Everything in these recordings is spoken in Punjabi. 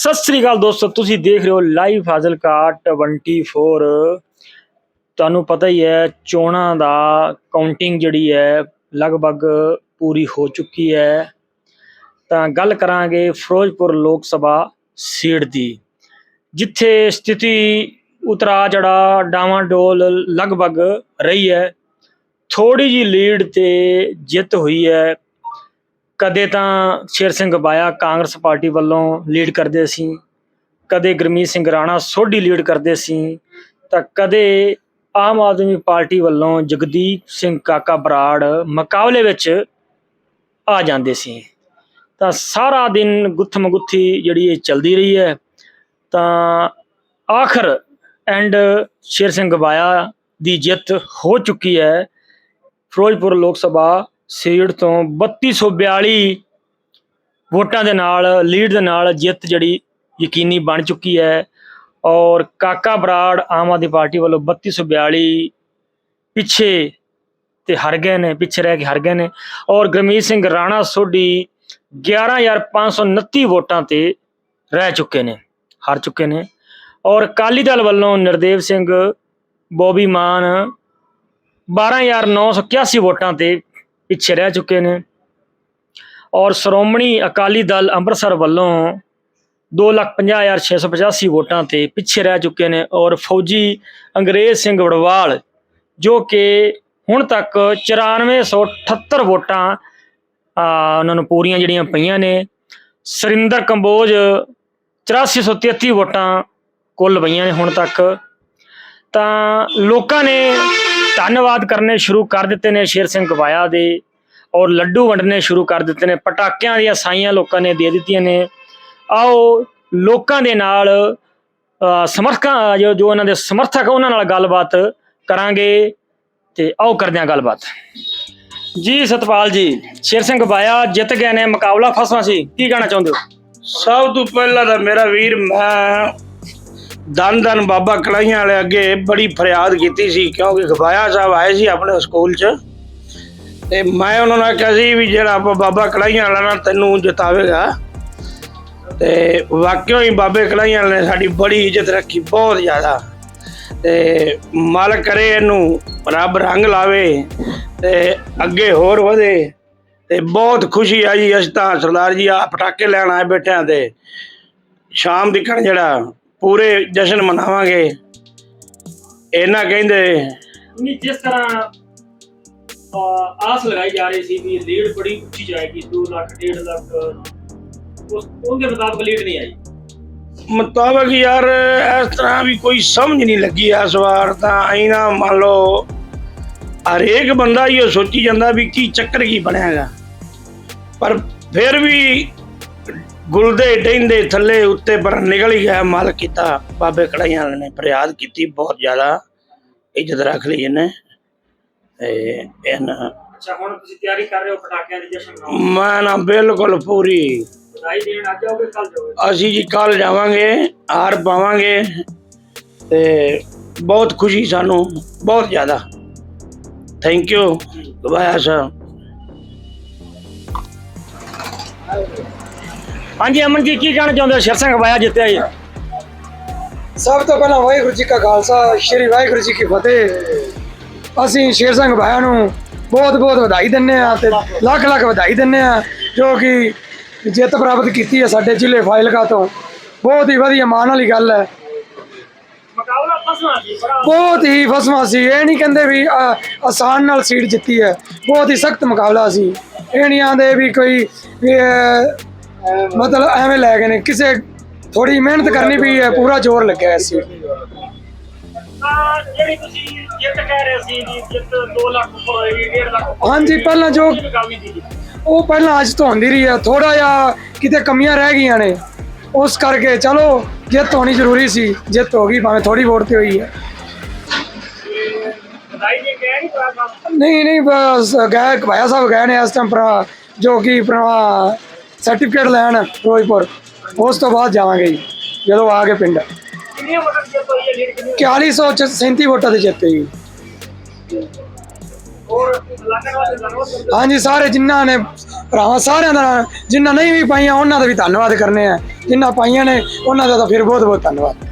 ਸਤਿ ਸ੍ਰੀ ਅਕਾਲ ਦੋਸਤੋ, ਤੁਸੀਂ ਦੇਖ ਰਹੇ ਹੋ ਲਾਈਵ ਫਾਜ਼ਿਲਕਾ 24 ਤੁਹਾਨੂੰ ਪਤਾ ਹੀ ਹੈ, ਚੋਣਾਂ ਦਾ ਕਾਊਂਟਿੰਗ ਜਿਹੜੀ ਹੈ, ਲਗਭਗ ਪੂਰੀ ਹੋ ਚੁੱਕੀ ਹੈ। ਤਾਂ ਗੱਲ ਕਰਾਂਗੇ ਫਿਰੋਜ਼ਪੁਰ ਲੋਕ ਸਭਾ ਸੀਟ ਦੀ, ਜਿੱਥੇ ਸਥਿਤੀ ਉਤਰਾ ਜੜਾ ਡਾਵਾਂਡੋਲ ਲਗਭਗ ਰਹੀ ਹੈ। ਥੋੜੀ ਜੀ ਲੀਡ ਤੇ ਜਿੱਤ ਹੋਈ ਹੈ। ਕਦੇ ਤਾਂ ਸ਼ੇਰ ਸਿੰਘ ਬਾਇਆ ਕਾਂਗਰਸ ਪਾਰਟੀ ਵੱਲੋਂ ਲੀਡ ਕਰਦੇ ਸੀ, ਕਦੇ ਗੁਰਮੀਤ ਸਿੰਘ ਰਾਣਾ ਸੋਢੀ ਲੀਡ ਕਰਦੇ ਸੀ, ਤਾਂ ਕਦੇ ਆਮ ਆਦਮੀ ਪਾਰਟੀ ਵੱਲੋਂ ਜਗਦੀਪ ਸਿੰਘ ਕਾਕਾ ਬਰਾੜ ਮੁਕਾਬਲੇ ਵਿੱਚ ਆ ਜਾਂਦੇ ਸੀ। ਤਾਂ ਸਾਰਾ ਦਿਨ ਗੁੱਥਮ ਗੁੱਥੀ ਜਿਹੜੀ ਇਹ ਚੱਲਦੀ ਰਹੀ ਹੈ, ਤਾਂ ਆਖਰ ਐਂਡ ਸ਼ੇਰ ਸਿੰਘ ਬਾਇਆ ਦੀ ਜਿੱਤ ਹੋ ਚੁੱਕੀ ਹੈ। ਫਿਰੋਜ਼ਪੁਰ ਲੋਕ ਸਭਾ ਸੀਟ ਤੋਂ 3242 ਵੋਟਾਂ ਦੇ ਨਾਲ, ਲੀਡ ਦੇ ਨਾਲ ਜਿੱਤ ਜਿਹੜੀ ਯਕੀਨੀ ਬਣ ਚੁੱਕੀ ਹੈ। ਔਰ ਕਾਕਾ ਬਰਾੜ ਆਮ ਆਦਮੀ ਪਾਰਟੀ ਵੱਲੋਂ 3242 ਪਿੱਛੇ ਤੇ ਹਰ ਗਏ ਨੇ, ਪਿੱਛੇ ਰਹਿ ਕੇ ਹਰ ਗਏ ਨੇ। ਔਰ ਗੁਰਮੀਤ ਸਿੰਘ ਰਾਣਾ ਸੋਢੀ 11529 ਵੋਟਾਂ ਤੇ ਰਹਿ ਚੁੱਕੇ ਨੇ, ਹਾਰ ਚੁੱਕੇ ਨੇ। ਔਰ ਅਕਾਲੀ ਦਲ ਵੱਲੋਂ ਨਿਰਦੇਵ ਸਿੰਘ, ਬੋਬੀ ਮਾਨ 12981 ਵੋਟਾਂ ਤੇ ਪਿੱਛੇ ਰਹਿ ਚੁੱਕੇ ਨੇ। ਔਰ ਸ਼੍ਰੋਮਣੀ ਅਕਾਲੀ ਦਲ ਅੰਮ੍ਰਿਤਸਰ ਵੱਲੋਂ 250685 ਵੋਟਾਂ ਤੇ ਪਿੱਛੇ ਰਹਿ ਚੁੱਕੇ ਨੇ। ਔਰ ਫੌਜੀ ਅੰਗਰੇਜ਼ ਸਿੰਘ ਵੜਵਾਲ, ਜੋ ਕਿ ਹੁਣ ਤੱਕ 9478 ਵੋਟਾਂ ਉਹਨਾਂ ਨੂੰ ਪੂਰੀਆਂ ਜਿਹੜੀਆਂ ਪਈਆਂ ਨੇ। ਸਰਿੰਦਰ ਕੰਬੋਜ 8433 ਵੋਟਾਂ ਕੁੱਲ ਪਈਆਂ ਨੇ ਹੁਣ ਤੱਕ। ਤਾਂ ਲੋਕਾਂ ਨੇ ਧੰਨਵਾਦ ਕਰਨੇ ਸ਼ੁਰੂ ਕਰ ਦਿੱਤੇ ਨੇ ਸ਼ੇਰ ਸਿੰਘ ਗਵਾਇਆ ਦੇ ਔਰ ਲੱਡੂ ਵੰਡਣੇ ਸ਼ੁਰੂ ਕਰ ਦਿੱਤੇ ਨੇ, ਪਟਾਕਿਆਂ ਦੀਆਂ ਸਾਈਆਂ ਲੋਕਾਂ ਨੇ ਦੇ ਦਿੱਤੀਆਂ ਨੇ। ਆਓ ਲੋਕਾਂ ਦੇ ਨਾਲ ਸਮਰਥਕਾਂ, ਜੋ ਜੋ ਉਹਨਾਂ ਦੇ ਸਮਰਥਕ ਉਹਨਾਂ ਨਾਲ ਗੱਲਬਾਤ ਕਰਾਂਗੇ ਤੇ ਆਓ ਕਰਦੇ ਹਾਂ ਗੱਲਬਾਤ। ਜੀ ਸਤਪਾਲ ਜੀ, ਸ਼ੇਰ ਸਿੰਘ ਬਾਇਆ ਜਿੱਤ ਗਏ ਨੇ, ਮੁਕਾਬਲਾ ਫਸਵਾ ਸੀ, ਕੀ ਕਹਿਣਾ ਚਾਹੁੰਦੇ ਹੋ? ਸਭ ਤੋਂ ਪਹਿਲਾਂ ਤਾਂ ਮੇਰਾ ਵੀਰ, ਮੈਂ ਦਨ ਦਨ ਬਾਬਾ ਕਲਾਈਆਂ ਵਾਲੇ ਅੱਗੇ ਬੜੀ ਫਰਿਆਦ ਕੀਤੀ ਸੀ, ਕਿਉਂਕਿ ਗਵਾਇਆ ਸਾਹਿਬ ਆਏ ਸੀ ਆਪਣੇ ਸਕੂਲ 'ਚ। ਤੇ ਮੈਂ ਉਹਨਾਂ ਨਾਲ ਕਿਹਾ ਸੀ ਵੀ ਜਿਹੜਾ ਆਪਾਂ ਬਾਬਾ ਕਲਾਈਆਂ ਵਾਲਾ ਨਾ ਤੈਨੂੰ ਜਿਤਾਵੇਗਾ। ਤੇ ਵਾਕਿਓ ਹੀ ਬਾਬੇ ਕਲਾਈਆਂ ਵਾਲੇ ਨੇ ਸਾਡੀ ਬੜੀ ਇੱਜ਼ਤ ਰੱਖੀ, ਬਹੁਤ ਜ਼ਿਆਦਾ। ਤੇ ਮਾਲਕ ਕਰੇ ਇਹਨੂੰ, ਰੱਬ ਰੰਗ ਲਾਵੇ ਤੇ ਅੱਗੇ ਹੋਰ ਵਧੇ। ਤੇ ਬਹੁਤ ਖੁਸ਼ੀ ਆਈ ਅਸੀਂ ਤਾਂ ਸਰਦਾਰ ਜੀ ਆ ਪਟਾਕੇ ਲੈਣ ਆਏ ਬੈਠਿਆਂ ਤੇ। ਸ਼ਾਮ ਦਿਖਣ ਜਿਹੜਾ ਪੂਰੇ ਜਸ਼ਨ ਮਨਾਵਾਂਗੇ। ਇਹਨਾਂ ਕਹਿੰਦੇ ਨਹੀਂ ਜਿਸ ਤਰ੍ਹਾਂ ਅਹ, ਆਸ ਲਗਾਈ ਜਾ ਰਹੀ ਸੀ ਵੀ ਲੀਡ ਬੜੀ ਉੱਚੀ ਜਾਏਗੀ 2 ਲੱਖ 1.5 ਲੱਖ। ਉਸ ਉਹਦੇ ਮੁਤਾਬਕ ਲੀਡ ਨਹੀਂ ਆਈ। ਮੁਤਾਬਕ ਯਾਰ ਇਸ ਤਰ੍ਹਾਂ ਵੀ ਕੋਈ ਸਮਝ ਨਹੀਂ ਲੱਗੀ ਇਸ ਵਾਰ ਤਾਂ। ਅਸੀਂ ਨਾ ਮੰਨ ਲਓ ਹਰੇਕ ਬੰਦਾ ਹੀ ਉਹ ਸੋਚੀ ਜਾਂਦਾ ਵੀ ਕੀ ਚੱਕਰ ਕੀ ਬਣਿਆਗਾ ਪਰ ਫਿਰ ਵੀ ਗੁਲਦੇ ਡੈਂਦੇ ਥੱਲੇ ਉੱਤੇ ਪਰ ਨਿਕਲ ਹੀ ਗਿਆ ਮਾਲਕ ਕੀਤਾ। ਬਾਬੇ ਕੜਾਈਆਂ ਵਾਲੇ ਨੇ ਫਰਿਆਦ ਕੀਤੀ ਬਹੁਤ ਜ਼ਿਆਦਾ ਇੱਜ਼ਤ ਰੱਖ ਲਈ ਇਹਨੇ। ਤੇ ਇਹਨਾਂ ਅੱਛਾ ਹੁਣ ਤੁਸੀਂ ਤਿਆਰੀ ਕਰ ਰਹੇ ਹੋ ਪਟਾਕਿਆਂ ਦੀ ਜਸ਼ਨ ਮਨਾਉਣ ਮੈਂ ਨਾ ਬਿਲਕੁਲ ਪੂਰੀ। ਵਧਾਈ ਦੇਣ ਅੱਜ ਆਓਗੇ ਕੱਲ ਜਾਓਗੇ? ਅਸੀਂ ਜੀ ਕੱਲ ਜਾਵਾਂਗੇ ਹਾਰ ਪਾਵਾਂਗੇ ਤੇ ਬਹੁਤ ਖੁਸ਼ੀ ਸਾਨੂੰ ਬਹੁਤ ਜ਼ਿਆਦਾ। ਥੈਂਕ ਯੂ ਗਵਾਇਆ ਸਾਹਿਬ। ਹਾਂਜੀ ਅਮਨ ਜੀ ਕੀ ਕਹਿਣਾ ਚਾਹੁੰਦੇ ਹੋ? ਸ਼ੇਰ ਸਿੰਘ ਬਾਇਆ ਜਿੱਤਿਆ ਜੀ। ਸਭ ਤੋਂ ਪਹਿਲਾਂ ਵਾਹਿਗੁਰੂ ਜੀ ਕਾ ਖਾਲਸਾ ਸ਼੍ਰੀ ਵਾਹਿਗੁਰੂ ਜੀ ਕੀ ਫਤਿਹ। ਅਸੀਂ ਸ਼ੇਰ ਸਿੰਘ ਭਾਇਆ ਨੂੰ ਬਹੁਤ ਬਹੁਤ ਵਧਾਈ ਦਿੰਨੇ ਆ ਤੇ ਲੱਖ ਲੱਖ ਵਧਾਈ ਦਿੰਨੇ ਆ ਜੋ ਕਿ ਜਿੱਤ ਪ੍ਰਾਪਤ ਕੀਤੀ ਹੈ ਸਾਡੇ ਜ਼ਿਲ੍ਹੇ ਫਾਜ਼ਿਲਕਾ ਤੋਂ। ਬਹੁਤ ਹੀ ਵਧੀਆ ਮਾਣ ਵਾਲੀ ਗੱਲ ਹੈ। ਬਹੁਤ ਹੀ ਫਸਵਾ ਸੀ। ਇਹ ਨਹੀਂ ਕਹਿੰਦੇ ਵੀ ਆਸਾਨ ਨਾਲ ਸੀਟ ਜਿੱਤੀ ਹੈ। ਬਹੁਤ ਹੀ ਸਖਤ ਮੁਕਾਬਲਾ ਸੀ। ਇਹ ਨਹੀਂ ਆਂਦੇ ਵੀ ਕੋਈ ਮਤਲਬ ਐਵੇਂ ਲੈ ਗਏ ਨੇ ਕਿਸੇ ਥੋੜੀ ਮਿਹਨਤ ਕਰਨੀ ਪਈ ਹੈ ਪੂਰਾ ਜ਼ੋਰ ਲੱਗਿਆ ਇਸ ਸੀਟ ਜਿਹੜੀ ਤੁਸੀਂ ਜਿੱਤ ਕਹਿ ਰਹੇ ਸੀ ਵੀ ਜਿੱਤ 2 ਲੱਖ ਉੱਪਰ ਹੋਏਗੀ 1.5 ਲੱਖ ਉੱਪਰ ਹਾਂਜੀ ਪਹਿਲਾਂ ਜੋ ਉਹ ਪਹਿਲਾਂ ਅੱਜ ਤੋਂ ਹੁੰਦੀ ਰਹੀ ਹੈ ਥੋੜਾ ਜਿਹਾ ਕਿਤੇ ਕਮੀਆਂ ਰਹਿ ਗਈਆਂ ਨੇ ਉਸ ਕਰਕੇ ਚਲੋ ਜਿੱਤ ਹੋਣੀ ਜ਼ਰੂਰੀ ਸੀ ਜਿੱਤ ਹੋ ਗਈ ਭਾਵੇਂ ਥੋੜੀ ਵੋਟ ਤੇ ਹੋਈ ਹੈ। ਨਹੀਂ ਨਹੀਂ ਨਹੀਂ ਬਸ ਗਏ ਭਾਇਆ ਸਾਹਿਬ ਗਏ ਨੇ ਇਸ ਟਾਈਮ ਪਰ ਜੋ ਕਿ ਆਪਣਾ ਸਰਟੀਫਿਕੇਟ ਲੈਣ ਫਿਰੋਜ਼ਪੁਰ। ਉਸ ਤੋਂ ਬਾਅਦ ਜਾਵਾਂਗੇ ਜੀ ਜਦੋਂ ਆ ਕੇ ਪਿੰਡ। ਕਿੰਨੀਆਂ ਵੋਟਾਂ ਜਿੱਤ ਹੋਈ ਹੈ ਲੀਡ ਕਿੰਨੀ 4137 ਵੋਟਾਂ ਤੇ ਜਿੱਤੇ ਜੀ। ਹਾਂਜੀ ਸਾਰੇ ਜਿਨ੍ਹਾਂ ਨੇ ਭਰਾਵਾਂ ਸਾਰਿਆਂ ਦਾ ਜਿਨ੍ਹਾਂ ਨਹੀਂ ਵੀ ਪਾਈਆਂ ਉਹਨਾਂ ਦਾ ਵੀ ਧੰਨਵਾਦ ਕਰਨੇ ਆ। ਜਿਨ੍ਹਾਂ ਪਾਈਆਂ ਨੇ ਉਹਨਾਂ ਦਾ ਤਾਂ ਫਿਰ ਬਹੁਤ ਬਹੁਤ ਧੰਨਵਾਦ।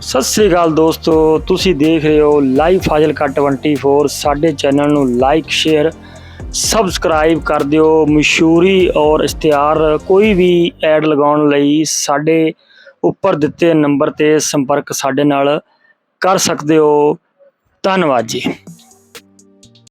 ਸਤਿ ਸ੍ਰੀ ਅਕਾਲ ਦੋਸਤੋ ਤੁਸੀਂ ਦੇਖ ਰਹੇ ਹੋ ਲਾਈਵ ਫਾਜ਼ਿਲਕਾ 24 ਸਾਡੇ ਚੈਨਲ ਨੂੰ ਲਾਈਕ ਸ਼ੇਅਰ ਸਬਸਕ੍ਰਾਈਬ ਕਰ ਦਿਓ, ਮਸ਼ਹੂਰੀ ਔਰ ਇਸ਼ਤਿਹਾਰ ਕੋਈ ਵੀ ਐਡ ਲਗਾਉਣ ਲਈ ਸਾਡੇ ਉੱਪਰ ਦਿੱਤੇ ਨੰਬਰ ਤੇ ਸੰਪਰਕ ਸਾਡੇ ਨਾਲ ਕਰ ਸਕਦੇ ਹੋ। ਧੰਨਵਾਦ ਜੀ।